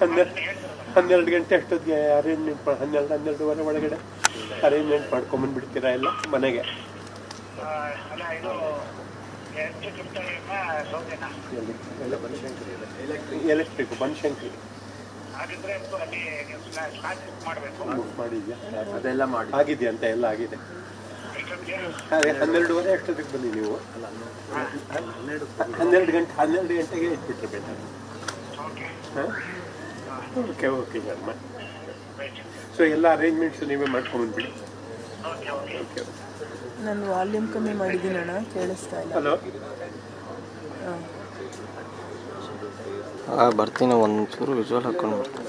ಹನ್ನೆರಡು ಹನ್ನೆರಡು ಗಂಟೆ ಅಷ್ಟೊತ್ತಿಗೆ ಅರೇಂಜ್ಮೆಂಟ್ ಮಾಡಿ ಹನ್ನೆರಡು ಹನ್ನೆರಡುವರೆ ಒಳಗಡೆ ಅರೇಂಜ್ಮೆಂಟ್ ಮಾಡ್ಕೊಂಬಂದ್ಬಿಡ್ತೀರಾ ಎಲ್ಲ ಮನೆಗೆ? ಎಲೆಕ್ಟ್ರಿಕ್ ಬನ್ಶಂಕ್ರಿ. ಮಾಡಿದ್ಯಾ ಅದೆಲ್ಲ ಮಾಡಿ. ಆಗಿದೆ ಅಂತ? ಎಲ್ಲ ಆಗಿದೆ. ಹನ್ನೆರಡುವರೆ ಅಷ್ಟೊತ್ತಿಗೆ ಬನ್ನಿ ನೀವು. ಹನ್ನೆರಡು ಗಂಟೆ ಹನ್ನೆರಡು ಗಂಟೆಗೆ ಇಟ್ಬಿಟ್ರೆ ಬೇಕಾದ್ರೆ ಓಕೆ ಹಾಂ? ಓಕೆ ಓಕೆ ಬರ್ಮ ರೈಟ್ ಸೊ ಎಲ್ಲ ಅರೇಂಜ್ಮೆಂಟ್ಸ್ ನೀವೇ ಮಾಡ್ಕೊಂಡ್ಬಿಡಿ ಓಕೆ ಓಕೆ ಓಕೆ ನಾನು ವಾಲ್ಯೂಮ್ ಕಮ್ಮಿ ಮಾಡಿದ್ದೀನಿ ಅಣ್ಣ ಕೇಳಿಸ್ತಾ ಇಲ್ಲ. ಹಲೋ ಹಾಂ. ಹಾಂ ಬರ್ತೀನಿ ಒಂಚೂರು ವಿಜುವಲ್ ಹಾಕ್ಕೊಂಡು ಬರ್ತೀನಿ